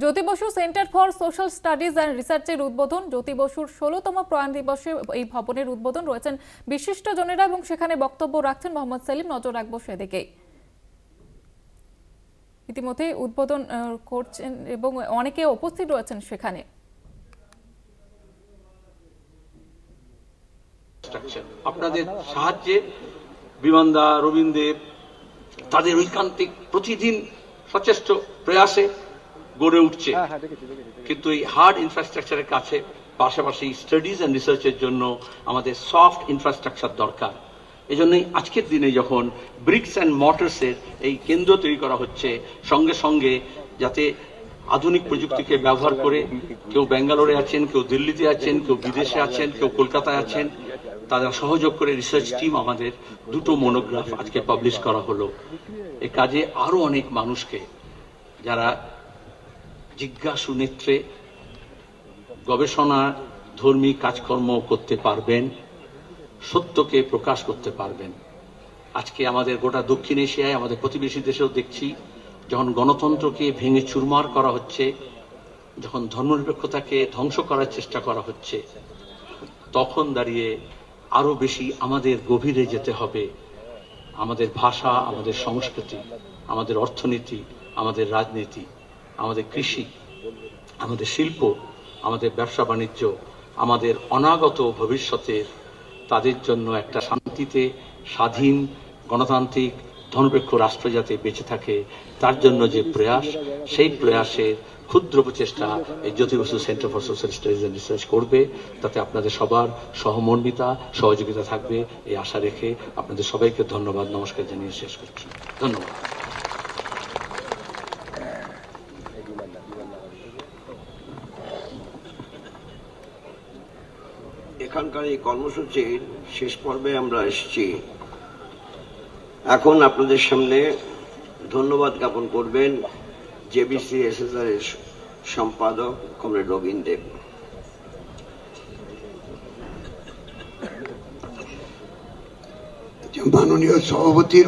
Jyoti Basu centre for social studies and রিসার্চের উদ্বোধন। জ্যোতি বসুর ষোলোতম প্রয়াণ দিবসে এই ভবনের উদ্বোধন। রয়েছেন বিশিষ্ট জনেরা এবং সেখানে বক্তব্য রাখছেন মোহাম্মদ সেলিম। নজর রাখব সেদিকেই। ইতিমধ্যে উদ্বোধন করছেন এবং অনেকে উপস্থিত রয়েছেন সেখানে। আপনাদের সাহায্যে বিমানদা রবীন্দ্র তাদের ঐকান্তিক প্রতিদিন সচেষ্ট প্রয়াসে গড়ে উঠছে। কিন্তু এই হার্ড ইনফ্রাস্ট্রাকচারের কাছে পাশাপাশি স্টাডিজ অ্যান্ড রিসার্চের জন্য আমাদের সফট ইনফ্রাস্ট্রাকচার দরকার। এই জন্যই আজকের দিনে যখন ব্রিক্স অ্যান্ড মটার্সের এই কেন্দ্র তৈরি করা হচ্ছে সঙ্গে সঙ্গে যাতে আধুনিক প্রযুক্তিকে ব্যবহার করে কেউ ব্যাঙ্গালোরে আছেন কেউ দিল্লিতে আছেন কেউ বিদেশে আছেন কেউ কলকাতায় আছেন তারা সহযোগ করে রিসার্চ টিম আমাদের দুটো মনোগ্রাফ আজকে পাবলিশ করা হলো। এ কাজে আরও অনেক মানুষকে যারা জিজ্ঞাসু নেত্রে, গবেষণা ধর্মী কাজকর্ম করতে পারবেন, সত্যকে প্রকাশ করতে পারবেন। আজকে আমাদের গোটা দক্ষিণ এশিয়ায়, আমাদের প্রতিবেশী দেশেও দেখছি, যখন গণতন্ত্রকে ভেঙে চুরমার করা হচ্ছে, যখন ধর্মনিরপেক্ষতাকে ধ্বংস করার চেষ্টা করা হচ্ছে, তখন দাঁড়িয়ে আরও বেশি আমাদের গভীরে যেতে হবে। আমাদের ভাষা, আমাদের সংস্কৃতি, আমাদের অর্থনীতি, আমাদের রাজনীতি। আমাদের কৃষি, আমাদের শিল্প, আমাদের ব্যবসা বাণিজ্য, আমাদের অনাগত ভবিষ্যতের তাদের জন্য একটা শান্তিতে স্বাধীন গণতান্ত্রিক ধনপেক্ষ রাষ্ট্র যাতে বেঁচে থাকে, তার জন্য যে প্রয়াস, সেই প্রয়াসের ক্ষুদ্র প্রচেষ্টা এই Jyoti Basu centre for social studies and research করবে। তাতে আপনাদের সবার সহমর্মিতা, সহযোগিতা থাকবে, এই আশা রেখে আপনাদের সবাইকে ধন্যবাদ, নমস্কার জানিয়ে শেষ করছি। ধন্যবাদ। এখানকার এই কর্মসূচির শেষ পর্বে আমরা এসেছি। এখন আপনাদের সামনে ধন্যবাদ জ্ঞাপন করবেন জেবিসি এসএসআর এর সম্পাদক কমরেড রবীন দেব। মাননীয় সভাপতির